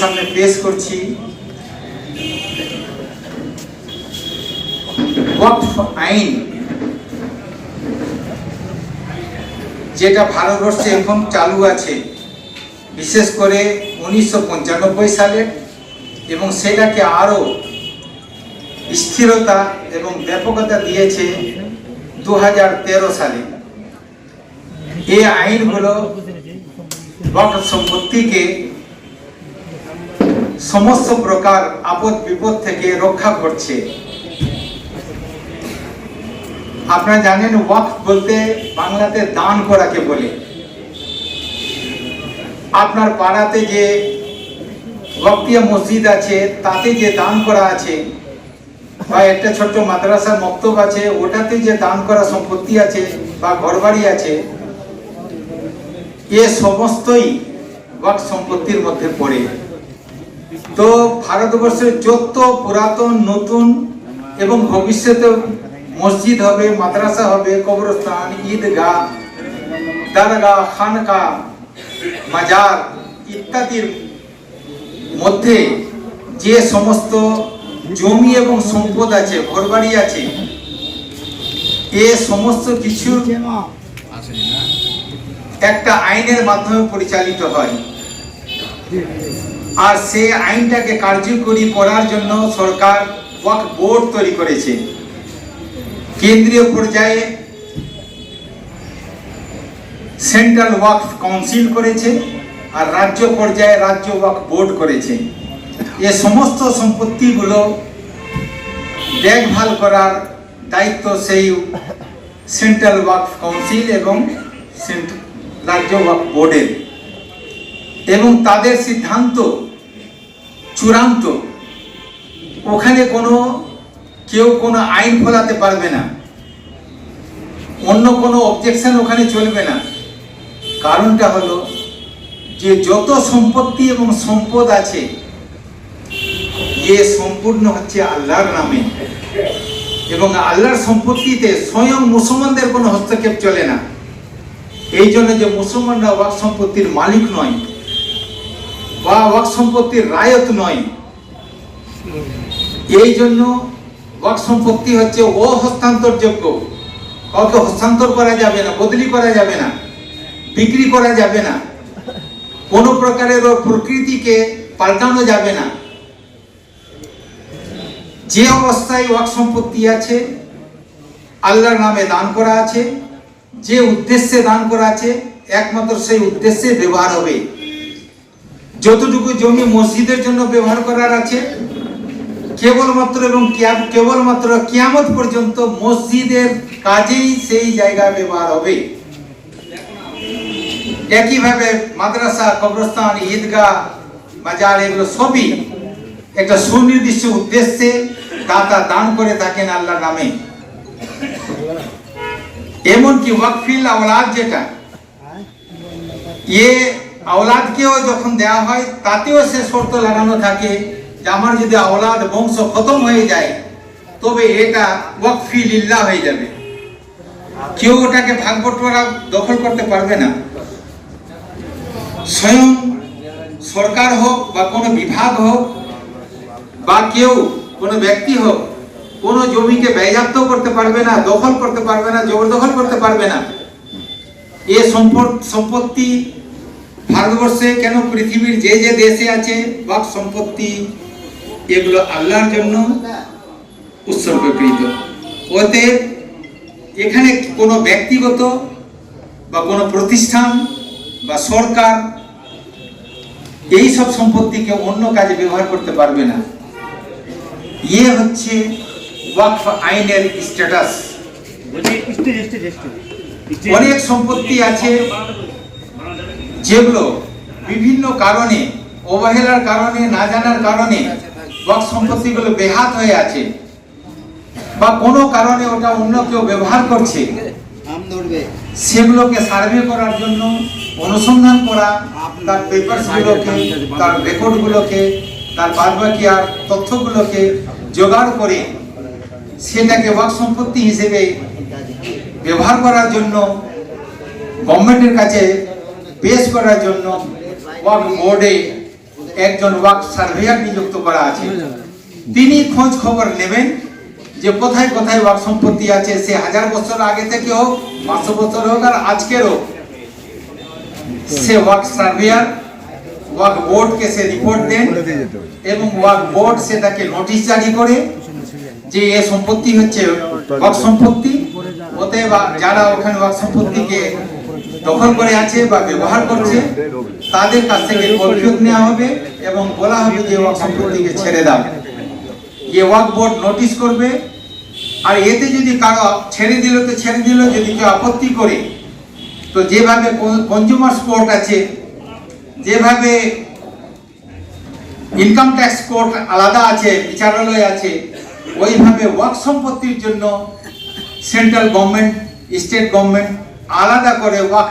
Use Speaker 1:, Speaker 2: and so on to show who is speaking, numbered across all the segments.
Speaker 1: সামনে পেশ করছি। আইন? যেটা ভারতবর্ষে এখন চালু আছে, বিশেষ করে উনিশশো সালে, এবং সেটাকে আরও স্থিরতা এবং ব্যাপকতা দিয়েছে দু হাজার তেরো সালে। এই আইনগুলো ওয়াকফ সম্পত্তিকে সমস্ত প্রকার আপদ বিপদ থেকে রক্ষা করছে আপনারা জানেন ওয়াকফ বলতে বাংলাতে দান করাকে বলে। আপনার পাড়াতে যে ওয়াক্তিয়া মসজিদ আছে, তাতে যে দান করা আছে, বা একটা ছোট্ট মাদ্রাসা মক্তব আছে, ওটাতে যে দান করা সম্পত্তি আছে, বা ঘরবাড়ি আছে, এ সমস্তই ওয়াকফ সম্পত্তির মধ্যে পড়ে। তো ভারতবর্ষের যত পুরাতন নতুন এবং ভবিষ্যতে মসজিদ হবে মাদ্রাসা হবে কবরস্থান ঈদগাহ দরগাহ খানকা মাজার ইত্যাদির মধ্যে যে সমস্ত জমি এবং সম্পদ আছে ঘরবাড়ি আছে এ সমস্ত কিছু একটা আইনের মাধ্যমে পরিচালিত হয়। আর সে আইনটাকে কার্যকরী করার জন্য সরকার ওয়াক বোর্ড তৈরি করেছে। কেন্দ্রীয় পর্যায়ে সেন্ট্রাল ওয়াক কাউন্সিল করেছে আর রাজ্য পর্যায়ে রাজ্য ওয়াক বোর্ড করেছে। এ সমস্ত সম্পত্তিগুলো দেখভাল করার দায়িত্ব সেই সেন্ট্রাল ওয়াক কাউন্সিল এবং রাজ্য ওয়াক বোর্ডের। এবং তাদের সিদ্ধান্ত চূড়ান্ত। ওখানে কোনো, কেউ কোনো আইন ফলাতে পারবে না। অন্য কোনো অবজেকশন ওখানে চলবে না। কারণটা হলো যে যত সম্পত্তি এবং সম্পদ আছে এ সম্পূর্ণ হচ্ছে আল্লাহর নামে। এবং আল্লাহর সম্পত্তিতে স্বয়ং মুসলমানদের কোনো হস্তক্ষেপ চলে না। এই জন্য যে মুসলমানরা ওয়াক সম্পত্তির মালিক নয়। বা ওয়াক সম্পত্তির রায়ত নয়। এই জন্য ওয়াক সম্পত্তি হচ্ছে ও হস্তান্তরযোগ্য কাউকে হস্তান্তর করা যাবে না, বদলি করা যাবে না, বিক্রি করা যাবে না। কোনো প্রকারের ওর প্রকৃতিকে পাল্টানো যাবে না। যে অবস্থায় ওয়াক সম্পত্তি আছে, আল্লাহর নামে দান করা আছে, যে উদ্দেশ্যে দান করা আছে, একমাত্র সেই উদ্দেশ্যে ব্যবহার হবে। যতটুকু জমি মসজিদের জন্য ব্যবহার করার আছে, কেবলমাত্র এবং কেবলমাত্র কিয়ামত পর্যন্ত মসজিদের কাজেই সেই জায়গা ব্যবহার হবে। একইভাবে মাদ্রাসা, কবরস্থান, ঈদগাহ, বাজার, এগুলো সবই একটা সুনির্দিষ্ট উদ্দেশ্যে দাতা দান করে থাকেন আল্লাহ নামে। এমনকি ওয়াকফিল আওলাদ যেটা এ আওলাদকেও যখন দেওয়া হয়, তাতেও সে শর্ত লাগানো থাকে যে আমার যদি আওলাদ বংশ খতম হয়ে যায়, তবে এটা ওয়াকফি লিল্লাহ হয়ে যাবে। কেউ ওটাকে ভাগ দখল করতে পারবে না। স্বয়ং সরকার হোক বা কোনো বিভাগ হোক, বা কেউ কোনো ব্যক্তি হোক, কোনো জমিকে ব্যয়াপ্ত করতে পারবে না, দখল করতে পারবে না, জবরদখল করতে পারবে না। এ সম্পদ সম্পত্তি ভারতবর্ষে কেন পৃথিবীর যে যে দেশে আছে বাক সম্পত্তি এগুলো আল্লাহর জন্য উৎসর্গকৃত। অতএব এখানে কোনো ব্যক্তিগত বা কোনো প্রতিষ্ঠান বা সরকার এই সব সম্পত্তিকে অন্য কাজে ব্যবহার করতে পারবে না। ইয়ে হচ্ছে ওয়াকফ আইনের স্ট্যাটাস। অনেক সম্পত্তি আছে যেগুলো বিভিন্ন কারণে অবহেলার কারণে না জানার কারণে ওয়াক সম্পত্তিগুলো বেহাত হয়ে আছে বা কোনো কারণে ওটা অন্য কেউ ব্যবহার করছে সেগুলোকে সার্ভে করার জন্য অনুসন্ধান করা তার পেপারসগুলোকে তার রেকর্ডগুলোকে তার বাদবাকি আর তথ্যগুলোকে জোগাড় করে সেটাকে ওয়াক সম্পত্তি হিসেবে ব্যবহার করার জন্য গভর্নমেন্টের কাছে পেশ করার জন্য ওয়াক বোর্ডে একজন ওয়াক সার্ভেয়ার নিযুক্ত করা আছে। তিনি খোঁজ খবর নেবেন যে কোথায় কোথায় ওয়াক সম্পত্তি আছে। সে হাজার বছর আগে থেকে হোক, পাঁচশো বছর হোক আর আজকের হোক, সে ওয়াক সার্ভেয়ার, ওয়াক বোর্ডকে সে রিপোর্ট দেন এবং ওয়াক বোর্ড সেটাকে নোটিশ জারি করে যে এ সম্পত্তি হচ্ছে ওয়াক সম্পত্তি। অতএব যারা ওখানে ওয়াক সম্পত্তিকে দখল করে আছে বা ব্যবহার করছে, তাদের কাছ থেকে কৈফিয়ত নেওয়া হবে এবং বলা হবে যে ওয়াক সম্পত্তিকে ছেড়ে দাও। যে ওয়াক বোর্ড নোটিশ করবে, আর এতে যদি কারও ছেড়ে দিল তো ছেড়ে দিল, যদি কেউ আপত্তি করে, তো যেভাবে কনজিউমার কোর্ট আছে, যেভাবে ইনকাম ট্যাক্স কোর্ট আলাদা আছে, বিচারালয় আছে, ওইভাবে ওয়াক সম্পত্তির জন্য সেন্ট্রাল গভর্নমেন্ট স্টেট গভর্নমেন্ট আলাদা করে ওয়াক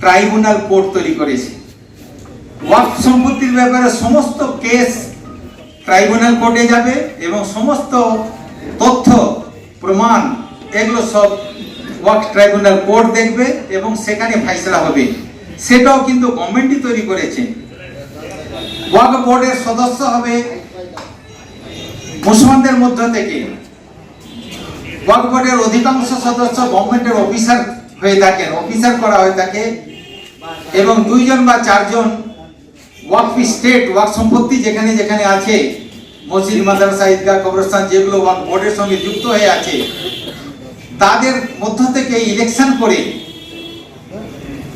Speaker 1: ট্রাইব্যুনাল কোর্ট তৈরি করেছে। ওয়াক সম্পত্তির ব্যাপারে সমস্ত কেস ট্রাইব্যুনাল কোর্টে যাবে এবং সমস্ত তথ্য, প্রমাণ, এগুলো সব ওয়াক ট্রাইব্যুনাল কোর্ট দেখবে এবং সেখানে ফাইসলা হবে। সেটাও কিন্তু গভর্নমেন্টই তৈরি করেছে। ওয়াক বোর্ডের সদস্য হবে মুসলমানদের মধ্য থেকে। ওয়াক বোর্ডের অধিকাংশ সদস্য গভর্নমেন্টের অফিসার হয়ে থাকেন অফিসার করা হয়ে থাকে, এবং দুইজন বা চারজন ওয়াক স্টেট ওয়াক সম্পত্তি যেখানে যেখানে আছে, মসজিদ, মাদ্রাসা, ঈদগাহ, কবরস্থান, যেগুলো ওয়াক বোর্ডের সঙ্গে যুক্ত হয়ে আছে, তাদের মধ্য থেকে ইলেকশন করে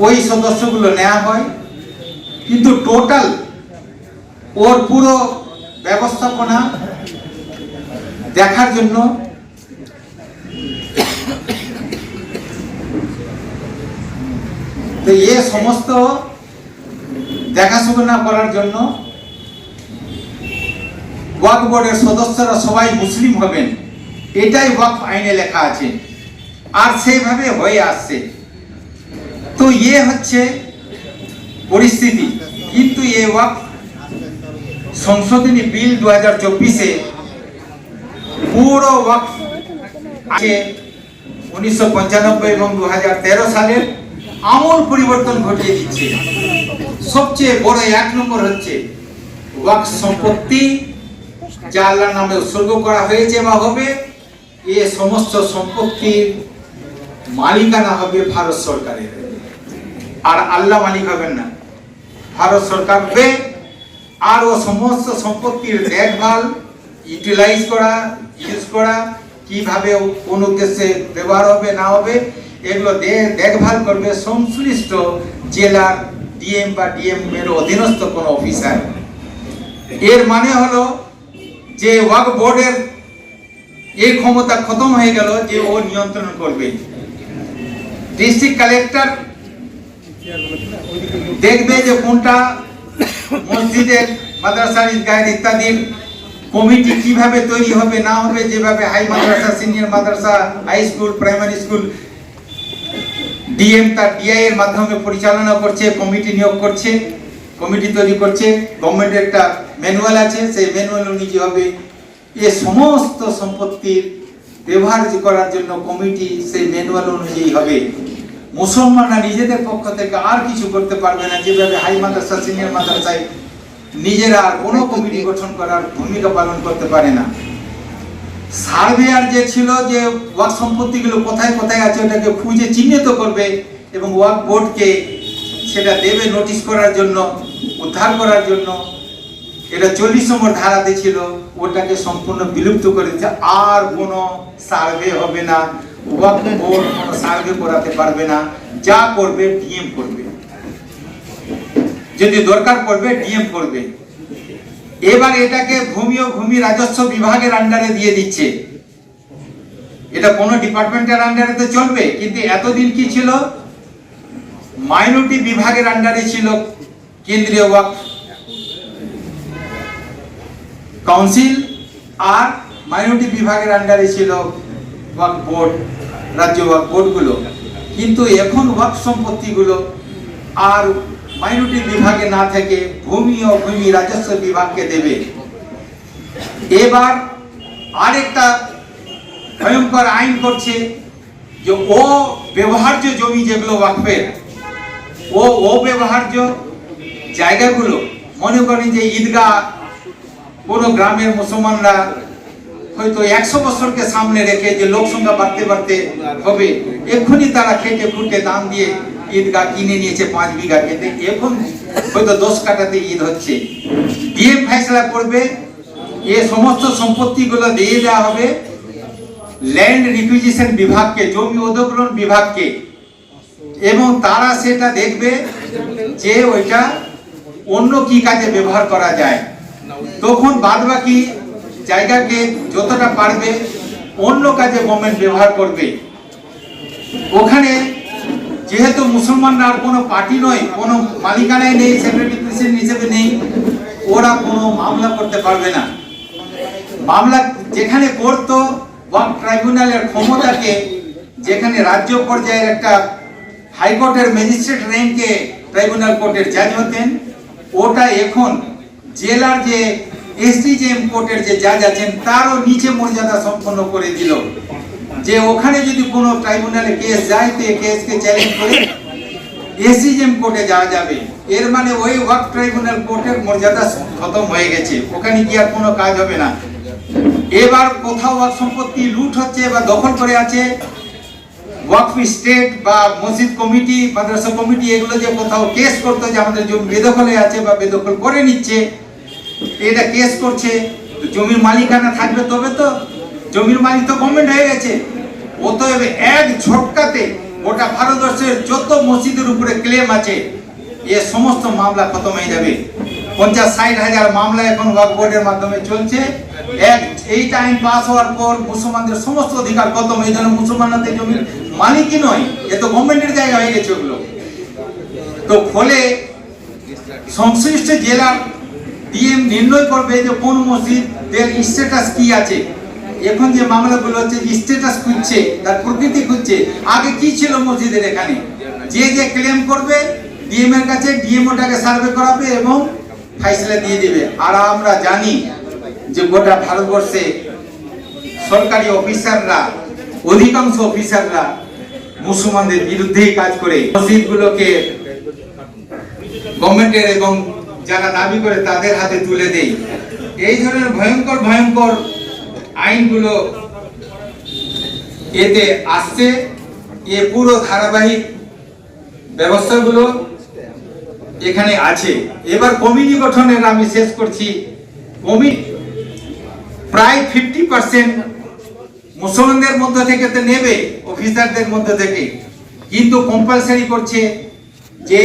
Speaker 1: ওই সদস্যগুলো নেওয়া হয়। কিন্তু টোটাল ওর পুরো ব্যবস্থাপনা দেখার জন্য তো এ সমস্ত দেখাশোনা করার জন্য ওয়াক বোর্ডের সদস্যরা সবাই মুসলিম হবেন, এটাই ওয়াক আইনে লেখা আছে। আর সেইভাবে হয়ে আসছে। তো ইয়ে হচ্ছে পরিস্থিতি। কিন্তু এ ওয়াক সংশোধনী বিল দু হাজার চব্বিশে পুরো ওয়াক আছে উনিশশো পঞ্চানব্বই এবং দু হাজার তেরো সালের। আমূল পরিবর্তন ঘটিয়ে দিচ্ছে। সবচেয়ে বড় এক নম্বর হচ্ছে ওয়াক সম্পত্তি যা আল্লাহর নামে উৎসর্গ করা হয়েছে বা হবে, এ সমস্ত সম্পত্তির মালিকানা হবে ভারত সরকারের। আর আল্লাহ মালিক হবেন না। ভারত সরকার হবে, আর ও সমস্ত সম্পত্তির দেখভাল ইউটিলাইজ করা ইউজ করা, কীভাবে কোন উদ্দেশ্যে ব্যবহার হবে, না হবে এগুলো দেখভাল করবে সংশ্লিষ্ট জেলার ডিএম বা ডিএম এর অধীনস্থ কোনো অফিসার। এর মানে হলো যে ওয়াক বোর্ডের এই ক্ষমতা খতম হয়ে গেল যে ও নিয়ন্ত্রণ করবে। ডিস্ট্রিক্ট কালেক্টর দেখবে যে কোনটা মসজিদের মাদ্রাসা ঈদগাহ ইত্যাদির কমিটি কীভাবে তৈরি হবে, না হবে, যেভাবে হাই মাদ্রাসা, সিনিয়র মাদ্রাসা, high school, primary school DM তার ডিআই এর মাধ্যমে পরিচালনা করছে কমিটি নিয়োগ করছে কমিটি তৈরি করছে গভর্নমেন্টের একটা ম্যানুয়াল আছে সেই ম্যানুয়াল অনুযায়ী হবে এ সমস্ত সম্পত্তির ব্যবহার করার জন্য কমিটি সেই ম্যানুয়াল অনুযায়ী হবে। মুসলমানরা নিজেদের পক্ষ থেকে আর কিছু করতে পারবে না যেভাবে হাই মাদ্রাসা সিনিয়র মাদ্রাসায় নিজেরা আর কোনো কমিটি গঠন করার ভূমিকা পালন করতে পারে না। সার্ভেয়ার যে ছিল যে ওয়াক সম্পত্তিগুলো কোথায় কোথায় আছে ওটাকে খুঁজে চিহ্নিত করবে এবং ওয়াক বোর্ডকে সেটা দেবে নোটিশ করার জন্য, উদ্ধার করার জন্য। এটা চল্লিশ নম্বর ধারাতে ছিল, ওটাকে সম্পূর্ণ বিলুপ্ত করে দিচ্ছে আর কোনো সার্ভে হবে না, ওয়াক বোর্ড কোনো সার্ভে করাতে পারবে না। যা করবে, ডিএম করবে। যদি দরকার পড়বে, ডিএম করবে। এবার এটাকে ভূমি ও ভূমি রাজস্ব বিভাগের আন্ডারে দিয়ে দিচ্ছে। এটা কোন ডিপার্টমেন্টের আন্ডারে তো চলবে, কিন্তু এতদিন কি ছিল? মাইনরিটি বিভাগের আন্ডারে ছিল কেন্দ্রীয় ওয়াক কাউন্সিল আর মাইনরিটি বিভাগের আন্ডারে ছিল ওয়াক বোর্ড রাজ্য ওয়াক বোর্ডগুলো কিন্তু এখন ওয়াক সম্পত্তিগুলো আর মাইনরিটি বিভাগে না থেকে ভূমি ও ভূমি রাজস্ব বিভাগকে দেবে। এবার আরেকটা ভয়ঙ্কর আইন করছে যে ও ব্যবহার্য জমি যেগুলো ওয়াকফের ও ও ব্যবহার্য জায়গাগুলো, মনে করেন যে ঈদগাহ, কোনো গ্রামের মুসলমানরা হয়তো একশো বছরকে সামনে রেখে যে লোক সংখ্যা বাড়তে বাড়তে হবে, এক্ষুনি তারা খেটে খুঁটে দাম দিয়ে ঈদগাহ কিনে নিয়েছে পাঁচ বিঘা খেতে এখন হয়তো দশ কাটাতে ঈদ হচ্ছে। দিয়ে ফেসলা করবে, এ সমস্ত সম্পত্তিগুলো দিয়ে দেওয়া হবে ল্যান্ড রিকুইজিশন বিভাগকে, জমি অধিগ্রহণ বিভাগকে। এবং তারা সেটা দেখবে যে ওইটা অন্য কি কাজে ব্যবহার করা যায়। তখন বাদ বাকি জায়গাকে যতটা পারবে অন্য কাজে গভর্নমেন্ট ব্যবহার করবে। ওখানে যেহেতু মুসলমানরা আর কোনো পার্টি নয়, কোনো মালিকানায় নেই সেক্রেটারি প্রেসিডেন্ট হিসেবে নেই, ওরা কোনো মামলা করতে পারবে না। মামলা যেখানে করতো ওয়াক ট্রাইব্যুনালের ক্ষমতাকে, যেখানে রাজ্য পর্যায়ের একটা হাইকোর্টের ম্যাজিস্ট্রেট র্যাঙ্কে ট্রাইব্যুনাল কোর্টের জাজ হতেন, ওটা এখন জেলার যে এসডিজেএম কোর্টের যে জাজ আছেন, তারও নিচে মর্যাদা সম্পন্ন করে দিল। যে ওখানে যদি কোনো ট্রাইব্যুনালে কেস যায়, তো কেসকে চ্যালেঞ্জ করে এসডিজেএম কোর্টে যাওয়া যাবে। এর মানে ওই ওয়াক ট্রাইব্যুনাল কোর্টের মর্যাদা খতম হয়ে গেছে। ওখানে কি আর কোনো কাজ হবে না। এবার কোথাও ওয়াক সম্পত্তি লুট হচ্ছে বা দখল করে আছে, ওয়াকফ স্টেট বা মসজিদ কমিটি, মাদ্রাসা কমিটি, এগুলো যে কোথাও কেস করতো যে আমাদের জমি বেদখলে আছে বা বেদখল করে নিচ্ছে, এটা কেস করছে। জমির মালিকানা থাকবে তবে তো, জমির মালিক তো গভর্নমেন্ট হয়ে গেছে। অতএব এক ঝটকাতে গোটা ভারতবর্ষের যত মসজিদের উপরে ক্লেম আছে, এ সমস্ত মামলা খতম হয়ে যাবে। পঞ্চাশ ষাট হাজার মামলা এখন ওয়াক বোর্ডের মাধ্যমে চলছে। এক, এই টাইম পাস হওয়ার পর মুসলমানদের সমস্ত অধিকার খতম এই জন্য মুসলমানদের জমির মালিকই নয়, এ তো গভর্নমেন্টের জায়গা হয়ে গেছে ওগুলো। তো ফলে সংশ্লিষ্ট জেলার ডিএম নির্ণয় করবে যে কোন মসজিদের স্ট্যাটাস কি আছে। এখন যে মামলাগুলো হচ্ছে, যে স্ট্যাটাস খুঁজছে, তার প্রকৃতি খুঁজছে, আগে কি ছিল মসজিদের এখানে? যে যে ক্লেম করবে ডিএম এর কাছে ডিএম ওটাকে সার্ভে করাবে এবং ফাইসলা দিয়ে দেবে। আর আমরা জানি যে গোটা ভারতবর্ষে সরকারি অফিসাররা, অধিকাংশ অফিসাররা মুসলমানদের বিরুদ্ধেই কাজ করে। মসজিদগুলোকে গভর্নমেন্টের এবং যারা দাবি করে তাদের হাতে তুলে দেয়। এই ধরনের ভয়ঙ্কর ভয়ঙ্কর আইনগুলো এতে আসছে, এ পুরো ধারাবাহিক ব্যবস্থাগুলো এখানে আছে। এবার কমিটি গঠনের আমি শেষ করছি। কমিটি প্রায় ফিফটি পার্সেন্ট মুসলমানদের মধ্যে থেকে তো নেবে অফিসারদের মধ্যে থেকে। কিন্তু কম্পালসারি করছে যে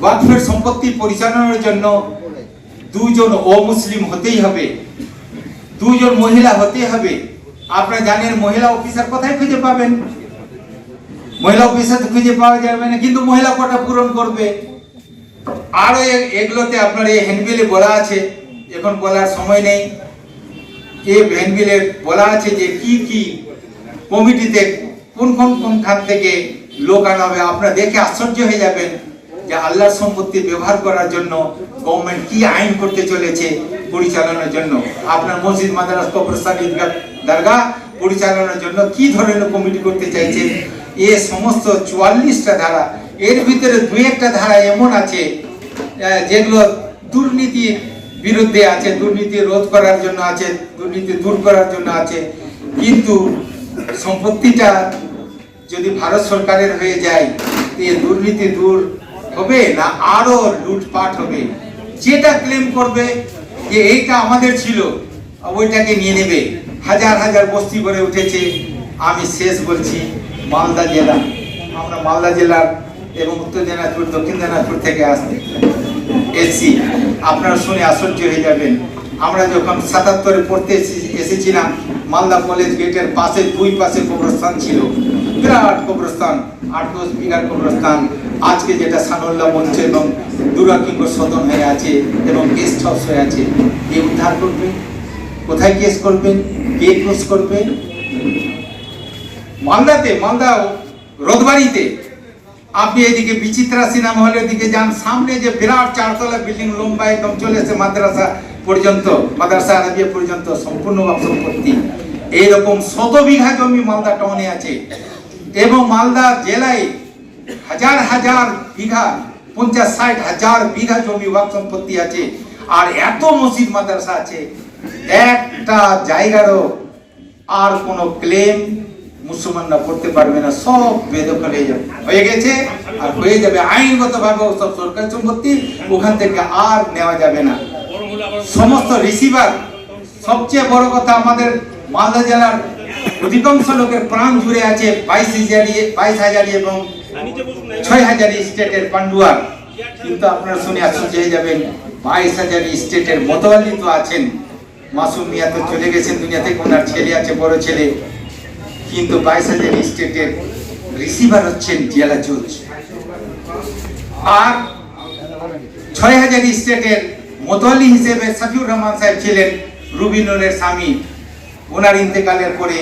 Speaker 1: ওয়াকফের সম্পত্তি পরিচালনার জন্য দুজন অমুসলিম হতেই হবে। দুজন মহিলা হতে হবে। আপনারা জানেন মহিলা অফিসার কোথায় খুঁজে পাবেন? মহিলা অফিসার খুঁজে পাওয়া যাবে না, কিন্তু মহিলা কোটা পূরণ করবে? আরও এগুলোতে আপনার এই হ্যান্ডবিলে বলা আছে, এখন বলার সময় নেই। এই হ্যান্ডবিলে বলা আছে যে কি কি কমিটিতে কোন কোন কোন খাত থেকে লোক আনা হবে, আপনারা দেখে আশ্চর্য হয়ে যাবেন যে আল্লাহর সম্পত্তি ব্যবহার করার জন্য গভর্নমেন্ট কি আইন করতে চলেছে। পরিচালনার জন্য। আপনার মসজিদ, মাদ্রাস, কবরস্থান, ঈদগাহ দরগা পরিচালনার জন্য কি ধরনের কমিটি করতে চাইছে এ সমস্ত চুয়াল্লিশটা ধারা, এর ভিতরে দু একটা ধারা এমন আছে যেগুলো দুর্নীতির বিরুদ্ধে আছে, দুর্নীতি রোধ করার জন্য আছে, দুর্নীতি দূর করার জন্য আছে। কিন্তু সম্পত্তিটা যদি ভারত সরকারের হয়ে যায়, এ দুর্নীতি দূর হবে না আরও লুটপাট হবে। যেটা ক্লেম করবে যে এইটা আমাদের ছিল ওইটাকে নিয়ে নেবে। হাজার হাজার বস্তি গড়ে উঠেছে। আমি শেষ বলছি, মালদা জেলা। আমরা মালদা জেলার এবং উত্তর দিনাজপুর, দক্ষিণ দিনাজপুর থেকে আসতে এসছি। আপনারা শুনে আশ্চর্য হয়ে যাবেন। আমরা যখন সাতাত্তরে পড়তে এসে- এসেছিলাম, মালদা কলেজ গেটের পাশে, দুই পাশে কবরস্থান ছিল। বিরাট কবরস্থান কবরস্থান। আজকে যেটা মঞ্চ এবং দুরাকিঙ্গ সদন হয়ে আছে এবং গেস্ট হাউস হয়ে আছে, কে উদ্ধার কোথায় কেস করবেন কে মালদাতে, মালদা রোদবাড়িতে। আপনি এদিকে বিচিত্রা সিনেমা হলের দিকে যান, সামনে যে বিরাট চারতলা বিল্ডিং লম্বা একদম চলে মাদ্রাসা পর্যন্ত, মাদ্রাসা আরবিয়া পর্যন্ত, সম্পূর্ণ সম্পত্তি। এইরকম শত বিঘা জমি মালদা টাউনে আছে। এবং মালদা জেলায় হাজার হাজার বিঘা, পঞ্চাশ ষাট হাজার বিঘা জমি ওয়াক সম্পত্তি আছে। আর এত মসজিদ মাদ্রাসা আছে। একটা জায়গারও আর কোনো ক্লেম মুসলমানরা করতে পারবে না। সব বেদখল হয়ে যাবে। হয়ে গেছে আর হয়ে যাবে। আইনগত ভাবে সব সরকারি সম্পত্তি ওখান থেকে আর নেওয়া যাবে না। সমস্ত রিসিভার সবচেয়ে বড় কথা আমাদের মালদা জেলার অধিকাংশ লোকের প্রাণ জুড়ে আছে বাইশ হাজারি বাইশ হাজারি এবং ছয় হাজারি স্টেটের পান্ডুয়ার কিন্তু আপনারা শুনে আশ্চর্য হয়ে যাবেন, বাইশ হাজারি স্টেটের মতোয়ালি তো আছেন। মাসুম মিয়া তো চলে গেছেন দুনিয়া থেকে ওনার ছেলে আছে, বড় ছেলে। কিন্তু বাইশ হাজার স্টেটের রিসিভার হচ্ছেন জেলা জজ। আর ছয় হাজার স্টেটের মোতোয়ালি হিসেবে সাফিউর রহমান সাহেব ছিলেন রুবিনুরের স্বামী। ওনার ইন্তেকালের পরে